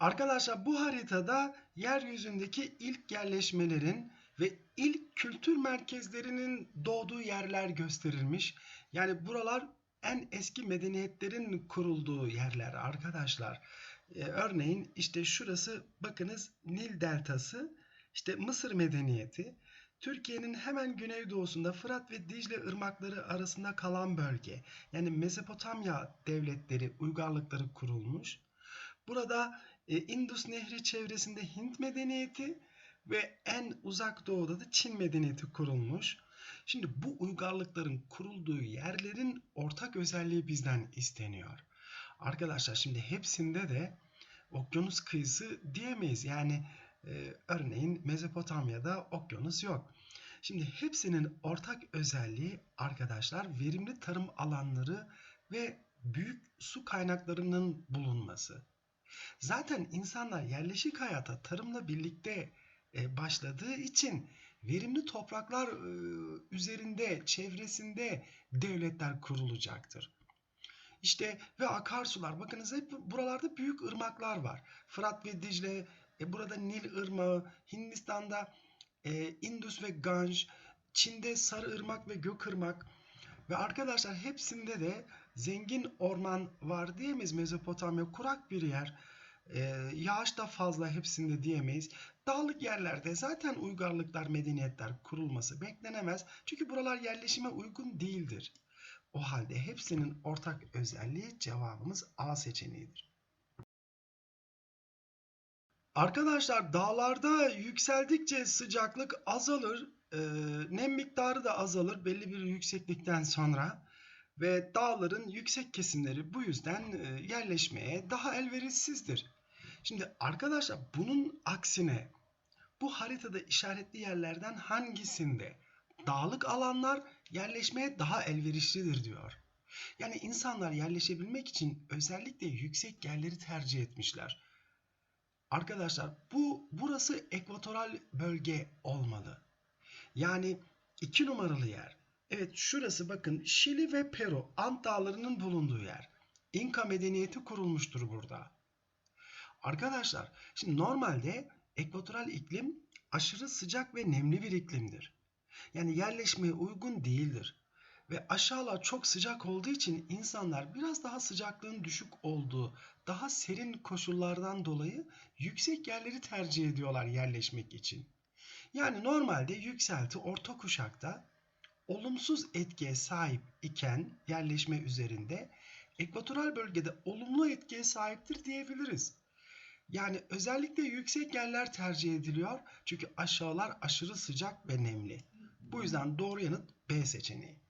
Arkadaşlar bu haritada yeryüzündeki ilk yerleşmelerin ve ilk kültür merkezlerinin doğduğu yerler gösterilmiş. Yani buralar en eski medeniyetlerin kurulduğu yerler arkadaşlar. Ee, örneğin işte şurası bakınız Nil Deltası, işte Mısır medeniyeti, Türkiye'nin hemen güneydoğusunda Fırat ve Dicle ırmakları arasında kalan bölge. Yani Mezopotamya devletleri, uygarlıkları kurulmuş. Burada e, Indus Nehri çevresinde Hint medeniyeti ve en uzak doğuda da Çin medeniyeti kurulmuş. Şimdi bu uygarlıkların kurulduğu yerlerin ortak özelliği bizden isteniyor. Arkadaşlar şimdi hepsinde de okyanus kıyısı diyemeyiz. Yani e, örneğin Mezopotamya'da okyanus yok. Şimdi hepsinin ortak özelliği arkadaşlar verimli tarım alanları ve büyük su kaynaklarının bulunması. Zaten insanlar yerleşik hayata tarımla birlikte e, başladığı için verimli topraklar e, üzerinde, çevresinde devletler kurulacaktır. İşte ve akarsular bakınız hep buralarda büyük ırmaklar var. Fırat ve Dicle, e, burada Nil Irmağı, Hindistan'da e, Indus ve Ganj, Çin'de Sarı Irmak ve Gökırmak ve arkadaşlar hepsinde de zengin orman var diyemeyiz. Mezopotamya kurak bir yer. E, yağış da fazla hepsinde diyemeyiz. Dağlık yerlerde zaten uygarlıklar, medeniyetler kurulması beklenemez. Çünkü buralar yerleşime uygun değildir. O halde hepsinin ortak özelliği cevabımız A seçeneğidir. Arkadaşlar dağlarda yükseldikçe sıcaklık azalır, e, nem miktarı da azalır belli bir yükseklikten sonra ve dağların yüksek kesimleri bu yüzden e, yerleşmeye daha elverişsizdir. Şimdi arkadaşlar bunun aksine bu haritada işaretli yerlerden hangisinde dağlık alanlar yerleşmeye daha elverişlidir diyor. Yani insanlar yerleşebilmek için özellikle yüksek yerleri tercih etmişler. Arkadaşlar bu burası ekvatoral bölge olmalı. Yani iki numaralı yer. Evet şurası bakın Şili ve Peru Ant dağlarının bulunduğu yer. İnka medeniyeti kurulmuştur burada. Arkadaşlar şimdi normalde ekvatoral iklim aşırı sıcak ve nemli bir iklimdir. Yani yerleşmeye uygun değildir. Ve aşağılar çok sıcak olduğu için insanlar biraz daha sıcaklığın düşük olduğu, daha serin koşullardan dolayı yüksek yerleri tercih ediyorlar yerleşmek için. Yani normalde yükselti orta kuşakta olumsuz etkiye sahip iken yerleşme üzerinde ekvatoral bölgede olumlu etkiye sahiptir diyebiliriz. Yani özellikle yüksek yerler tercih ediliyor çünkü aşağılar aşırı sıcak ve nemli. Bu yüzden doğru yanıt B seçeneği.